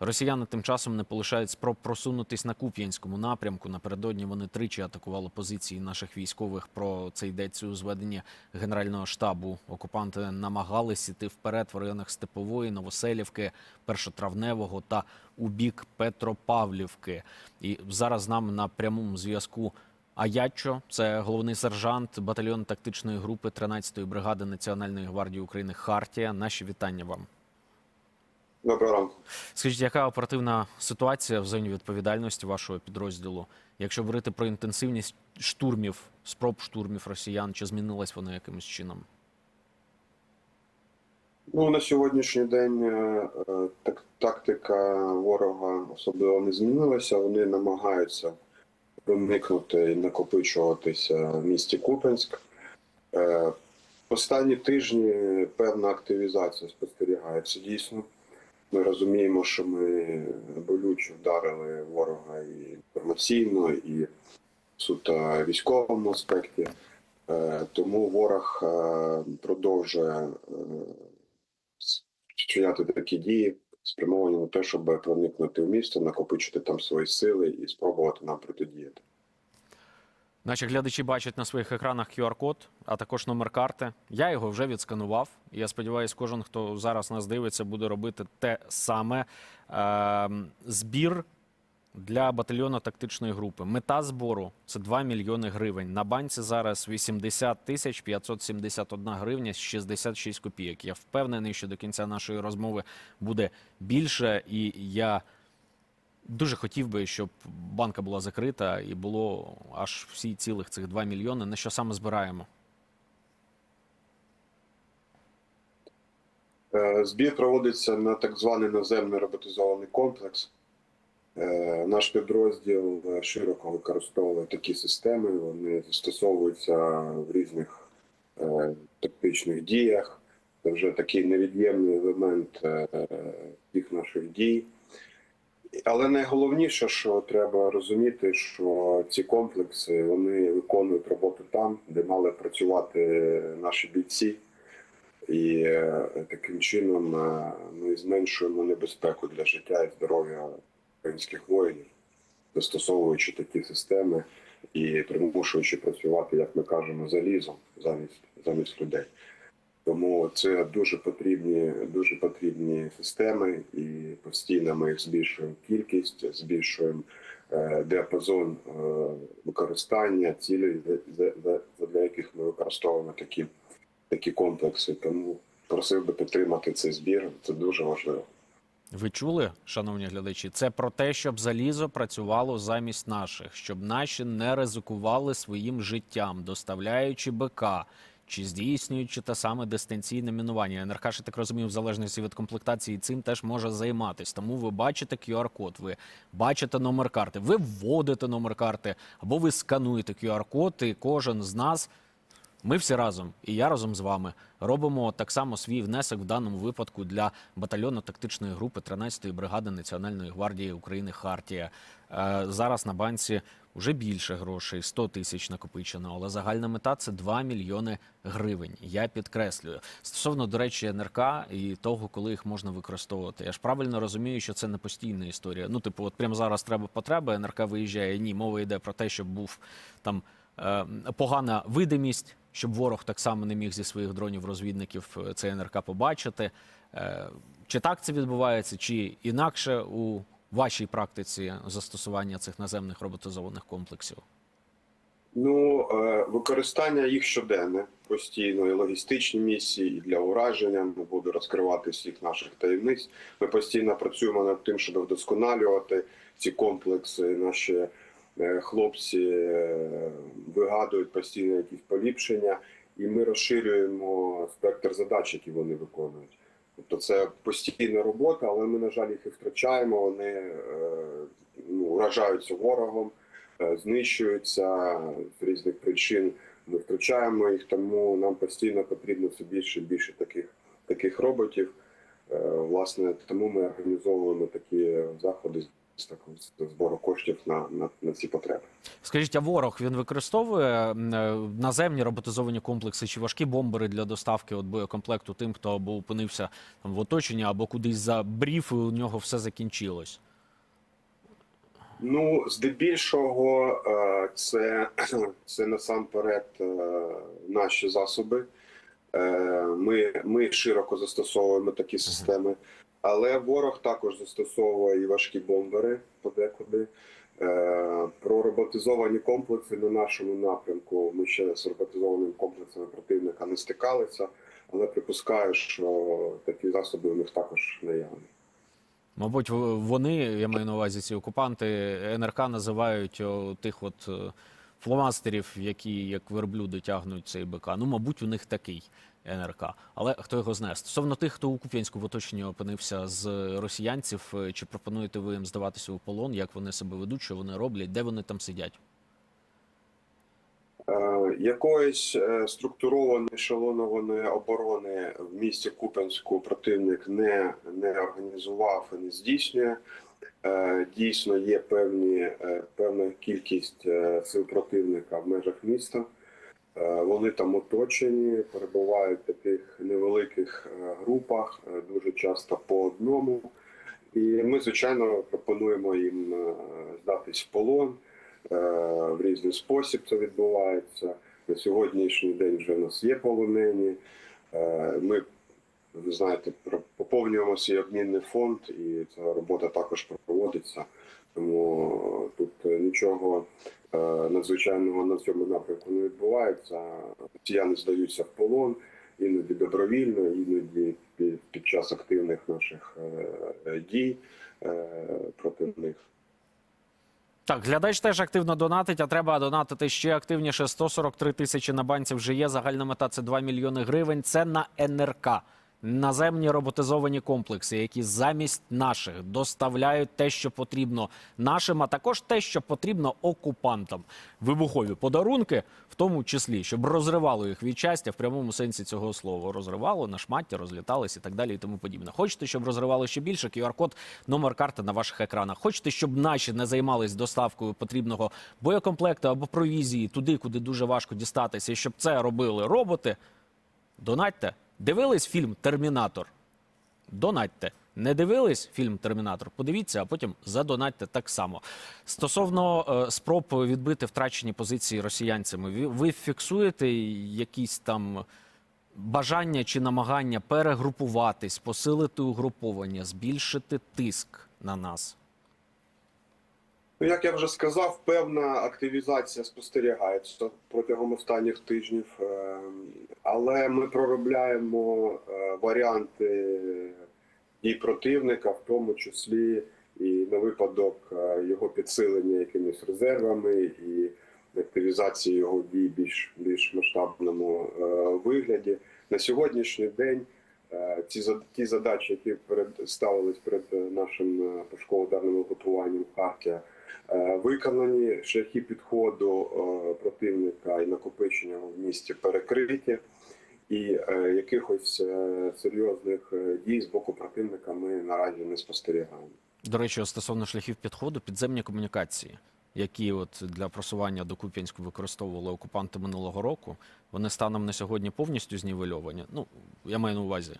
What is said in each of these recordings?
Росіяни тим часом не полишають спроб просунутись на Куп'янському напрямку. Напередодні вони тричі атакували позиції наших військових. Про це йдеться у зведенні Генерального штабу. Окупанти намагались іти вперед в районах Степової, Новоселівки, Першотравневого та у бік Петропавлівки. І зараз з нами на прямому зв'язку. Аячо, це головний сержант батальйону тактичної групи 13-ї бригади Національної гвардії України Хартія. Наші вітання вам. Доброго ранку. Скажіть, яка оперативна ситуація в зоні відповідальності вашого підрозділу? Якщо говорити про інтенсивність штурмів, спроб штурмів росіян, чи змінилась вона якимось чином? Ну на сьогоднішній день е, е, так, тактика ворога особливо не змінилася. Вони намагаються проникнути і накопичуватися в місті Купенськ. Е, Останні тижні певна активізація спостерігається дійсно. Ми розуміємо, що ми болюче вдарили ворога і інформаційно, і суто військовому аспекті. Е, Тому ворог е, продовжує е, вчиняти такі дії, спрямовані на те, щоб проникнути в місто, накопичити там свої сили і спробувати нам протидіяти. Наші глядачі бачать на своїх екранах QR-код, а також номер карти. Я його вже відсканував. Я сподіваюся, кожен, хто зараз нас дивиться, буде робити те саме. Ем, Збір для батальйону тактичної групи. Мета збору це 2 мільйони гривень. На банці зараз 80 тисяч 571 гривня 66 копійок. Я впевнений, що до кінця нашої розмови буде більше, і я дуже хотів би, щоб банка була закрита і було аж всі цілих цих 2 мільйони. На що саме збираємо? Е, Збір проводиться на так званий наземний роботизований комплекс. Е, Наш підрозділ е, широко використовує такі системи. Вони застосовуються в різних тактичних діях. Це вже такий невід'ємний елемент всіх наших дій. Але найголовніше, що треба розуміти, що ці комплекси вони виконують роботу там, де мали працювати наші бійці. І е, таким чином е, ми зменшуємо небезпеку для життя і здоров'я українських воїнів, застосовуючи такі системи і примушуючи працювати, як ми кажемо, залізом замість замість людей. Тому це дуже потрібні, дуже потрібні системи, і постійно ми їх збільшуємо кількість, збільшуємо е, діапазон е, використання цілей, для яких ми використовуємо такі такі комплекси. Тому просив би підтримати цей збір. Це дуже важливо. Ви чули, шановні глядачі? Це про те, щоб залізо працювало замість наших, щоб наші не ризикували своїм життям, доставляючи БК чи здійснюючи те саме дистанційне мінування. НРК, так розумію, в залежності від комплектації цим теж може займатися. Тому ви бачите QR-код, ви бачите номер карти, ви вводите номер карти або ви скануєте QR-код, і кожен з нас. Ми всі разом, і я разом з вами робимо так само свій внесок в даному випадку для батальйону тактичної групи 13-ї бригади Національної гвардії України Хартія. Е, зараз на банці вже більше грошей, 100 тисяч накопичено, але загальна мета це 2 мільйони гривень. Я підкреслюю стосовно до речі НРК і того, коли їх можна використовувати. Я ж правильно розумію, що це не постійна історія. Ну, типу, от прямо зараз треба потреба. НРК виїжджає. Ні, мова йде про те, щоб був там е, погана видимість, щоб ворог так само не міг зі своїх дронів-розвідників е, цей НРК побачити. Е, Чи так це відбувається, чи інакше у вашій практиці застосування цих наземних роботизованих комплексів? Ну, е, використання їх щоденне постійно, і логістичні місії, і для ураження. Не буду розкривати всіх наших таємниць. Ми постійно працюємо над тим, щоб вдосконалювати ці комплекси. Наші е, хлопці е, вигадують постійно якісь поліпшення, і ми розширюємо спектр задач, які вони виконують. Тобто це постійна робота, але ми, на жаль, їх і втрачаємо. Вони е, ну, вражаються ворогом, е, знищуються з різних причин. Ми втрачаємо їх, тому нам постійно потрібно все більше і більше таких, таких роботів. Е, Власне, тому ми організовуємо такі заходи збору коштів на, на, на ці потреби. Скажіть, а ворог він використовує е, наземні роботизовані комплекси чи важкі бомбери для доставки от боєкомплекту тим, хто або опинився там в оточенні, або кудись забрів, і у нього все закінчилось? Ну, здебільшого, е, це, це насамперед е, наші засоби. Ми, ми широко застосовуємо такі системи, але ворог також застосовує і важкі бомбери подекуди. Е, Про роботизовані комплекси на нашому напрямку ми ще з роботизованими комплексами противника не стикалися, але припускаю, що такі засоби у них також наявні. Мабуть, вони, я маю на увазі ці окупанти, НРК називають тих от е, фломастерів, які як верблюди тягнуть цей БК. Ну, мабуть, у них такий НРК. Але хто його знає? Стосовно тих, хто у Куп'янську в оточенні опинився з росіянців, е, чи пропонуєте ви їм здаватися у полон, як вони себе ведуть, що вони роблять, де вони там сидять? Е, Якоїсь е, структурованої ешелонованої оборони в місті Купенську противник не, не організував і не здійснює. Дійсно, є певні, певна кількість сил противника в межах міста. Е, Вони там оточені, перебувають в таких невеликих е, групах, е, дуже часто по одному. І ми, звичайно, пропонуємо їм здатись в полон. В різний спосіб це відбувається. На сьогоднішній день вже в нас є полонені. Ми, ви знаєте, поповнюємо свій обмінний фонд, і ця робота також проводиться. Тому тут е, нічого е, надзвичайного на цьому напрямку не відбувається. Росіяни здаються в полон іноді добровільно, іноді під, час активних наших е, е, дій е, проти них. Так, глядач теж активно донатить, а треба донатити ще активніше. 143 тисячі на банці вже є. Загальна мета це 2 мільйони гривень. Це на НРК. Наземні роботизовані комплекси, які замість наших доставляють те, що потрібно нашим, а також те, що потрібно окупантам. Вибухові подарунки, в тому числі, щоб розривало їх від щастя в прямому сенсі цього слова. Розривало на шматті, розлітались і так далі, і тому подібне. Хочете, щоб розривало ще більше? QR-код, номер карти на ваших екранах. Хочете, щоб наші не займались доставкою потрібного боєкомплекту або провізії туди, куди дуже важко дістатися, і щоб це робили роботи. Донатьте. Дивились фільм Термінатор? Донатьте. Не дивились фільм Термінатор? Подивіться, а потім задонатьте так само. Стосовно е, спроб відбити втрачені позиції росіянцями, ви, ви фіксуєте якісь там бажання чи намагання перегрупуватись, посилити угруповання, збільшити тиск на нас? Ну, як я вже сказав, певна активізація спостерігається протягом останніх тижнів, Е, але ми проробляємо е, варіанти дій противника, в тому числі і на випадок е, його підсилення якимись резервами і активізації його дій більш більш масштабному е, вигляді. На сьогоднішній день ці ті задачі, які перед ставились перед нашим е, пошуково-ударним групуванням виконані шляхи підходу е, противника і накопичення в місті перекриті, і е, якихось е, серйозних е, дій з боку противника ми наразі не спостерігаємо. До речі, стосовно шляхів підходу, підземні комунікації, які от для просування до Куп'янську використовували окупанти минулого року, вони станом на сьогодні повністю знівельовані. Ну, я маю на увазі.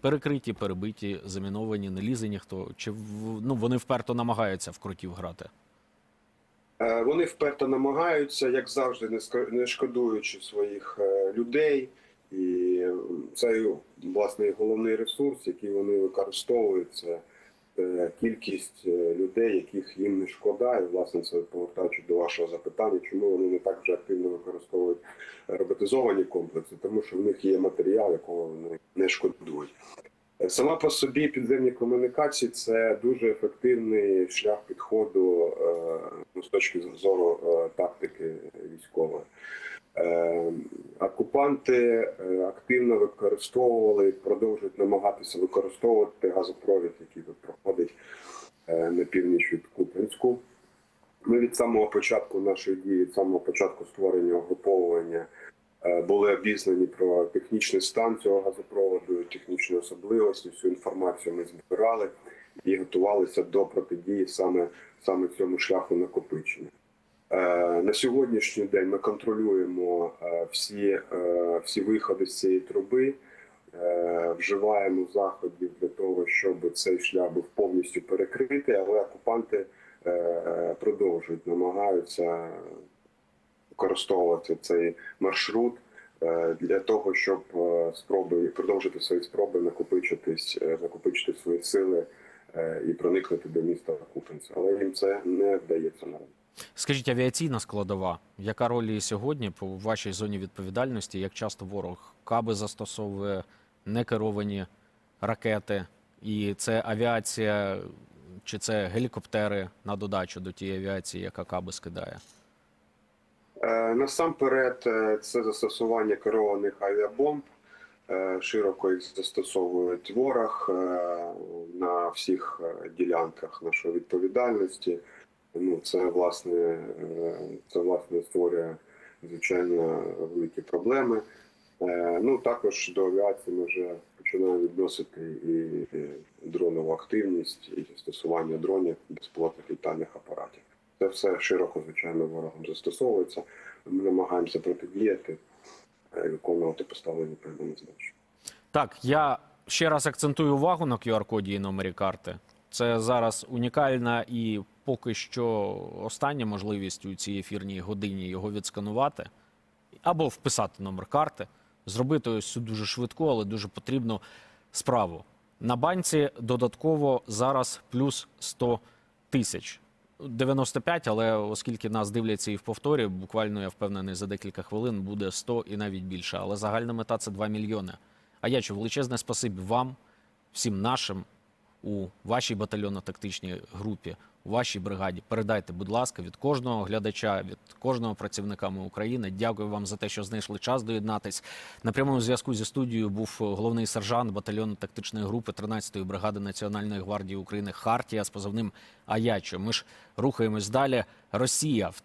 Перекриті, перебиті, заміновані, не лізе ніхто. Чи ну, вони вперто намагаються в крутів грати? Е, Вони вперто намагаються, як завжди, не шкодуючи своїх е, людей, і це власне головний ресурс, який вони використовують. Це кількість е, людей, яких їм не шкода, і власне це повертаючи до вашого запитання, чому вони не так вже активно використовують роботизовані комплекси, тому що в них є матеріал, якого вони не шкодують. Сама по собі підземні комунікації це дуже ефективний шлях підходу е, ну, з точки зору е, тактики військової. Е, окупанти активно використовували, продовжують намагатися використовувати газопровід, який тут проходить на північ від Куп'янську. Ми від самого початку нашої дії, від самого початку створення угруповування були обізнані про технічний стан цього газопроводу, технічні особливості. Всю інформацію ми збирали і готувалися до протидії саме, саме цьому шляху накопичення. Е, На сьогоднішній день ми контролюємо е, всі, е, всі виходи з цієї труби, е, вживаємо заходів для того, щоб цей шлях був повністю перекритий, але окупанти е, продовжують, намагаються використовувати цей маршрут е, для того, щоб е, спроби продовжити свої спроби накопичитись, е, накопичити свої сили і проникнути до міста Купенця. Але їм це не вдається наразі. Скажіть, авіаційна складова, яка роль її сьогодні по вашій зоні відповідальності? Як часто ворог каби застосовує некеровані ракети? І це авіація чи це гелікоптери на додачу до тієї авіації, яка каби скидає? Насамперед, е, це застосування керованих авіабомб. Е, Широко їх застосовують ворог е, на всіх ділянках нашої відповідальності. Ну, це власне, це власне створює звичайно великі проблеми. Ну також до авіації ми вже починаємо відносити і дронову активність, і застосування дронів безпілотних літальних апаратів. Це все широко, звичайно, ворогом застосовується. Ми намагаємося протидіяти е, і виконувати поставлені перед нами задачі. Так, я ще раз акцентую увагу на QR-коді і номері карти. Це зараз унікальна і поки що остання можливість у цій ефірній годині його відсканувати або вписати номер карти, зробити ось цю дуже швидку, але дуже потрібну справу. На банці додатково зараз плюс 100 тисяч. 95, але оскільки нас дивляться і в повторі, буквально я впевнений, за декілька хвилин буде 100 і навіть більше. Але загальна мета це 2 мільйони. А я чу, величезне спасибі вам, всім нашим у вашій батальйонно-тактичній групі, вашій бригаді. Передайте, будь ласка, від кожного глядача, від кожного працівника «Ми України. Дякую вам за те, що знайшли час доєднатись. На прямому зв'язку зі студією був головний сержант батальйону тактичної групи 13-ї бригади Національної гвардії України Хартія з позивним Аячо. Ми ж рухаємось далі. Росія в